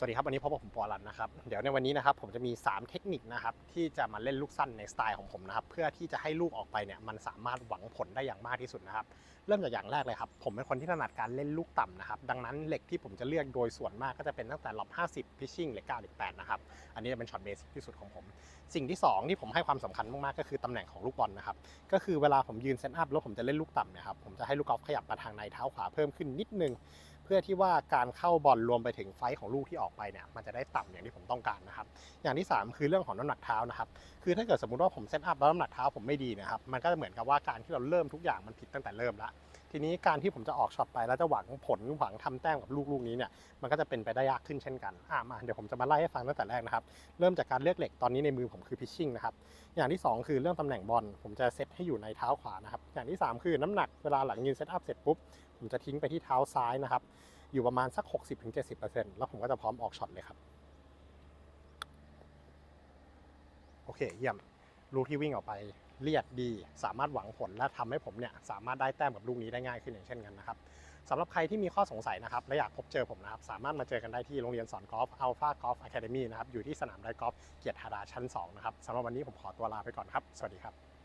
สวัสดีครับวันนี้พบกับผมปอรันนะครับเดี๋ยวในวันนี้นะครับผมจะมี 3 เทคนิคนะครับที่จะมาเล่นลูกสั้นในสไตล์ของผมนะครับเพื่อที่จะให้ลูกออกไปเนี่ยมันสามารถหวังผลได้อย่างมากที่สุดนะครับเริ่มจากอย่างแรกเลยครับผมเป็นคนที่ถนัดการเล่นลูกต่ำนะครับดังนั้นเหล็กที่ผมจะเลือกโดยส่วนมากก็จะเป็นตั้งแต่หลบ50พิชชิ่งเหล็ก9เหล็ก8นะครับอันนี้จะเป็นช็อตเบสิกที่สุดของผม สิ่งที่สองที่ผมให้ความสำคัญมากๆก็คือตำแหน่งของลูกบอลนะครับก็คือเวลาผมยืนเซตอัพแล้วผมจะเล่นลูกต่ำเนี่ยครับผมจะให้ลูกกอล์ฟขยับมาทางในเท้าขวาเพิ่มขึ้นนิดนึง พื่อที่ว่าการเข้าบอลรวมไปถึงไฟท์ของลูกที่ออกไปเนี่ยมันจะได้ต่ำอย่างที่ผมต้องการนะครับอย่างที่ 3 คือเรื่องของน้ำหนักเท้านะครับคือถ้าเกิดสมมติว่าผมเซตอัพแล้วน้ำหนักเท้าผมไม่ดีนะครับมันก็จะเหมือนกับว่าการที่เราเริ่มทุกอย่างมันผิดตั้งแต่เริ่มละ ทีนี้การที่ผมจะออกช็อตไปแล้วจะหวังผลหวังทำแต้มกับลูกลูกนี้เนี่ยมันก็จะเป็นไปได้ยากขึ้นเช่นกันอะมาเดี๋ยวผมจะมาไล่ให้ฟังตั้งแต่แรกนะครับ เริ่มจากการเลือกเหล็กตอนนี้ในมือผมคือพิชชิ่งนะครับอย่างที่ 2 คือเรื่องตำแหน่งบอลผมจะเซตให้อยู่ในเท้าขวานะครับอย่างที่ 3 คือน้ำหนักเวลาหลังยืนเซตอัพเสร็จปุ๊บผมจะทิ้งไปที่เท้าซ้ายนะครับอยู่ประมาณสัก 60-70%แล้วผมก็จะพร้อมออกช็อตเลยครับโอเคเยี่ยมลูกที่วิ่งออกไป เรียดดี สามารถหวังผลและทำให้ผมเนี่ยสามารถได้แต้มกับลูกนี้ได้ง่ายขึ้นอย่างเช่นกันนะครับสำหรับใครที่มีข้อสงสัยนะครับและอยากพบเจอผมนะครับสามารถมาเจอกันได้ที่โรงเรียนสอนกอล์ฟอัลฟากอล์ฟอะคาเดมี่นะครับอยู่ที่สนามไดกอล์ฟเกียรติธาราชั้น2นะครับสำหรับวันนี้ผมขอตัวลาไปก่อนครับ สวัสดีครับ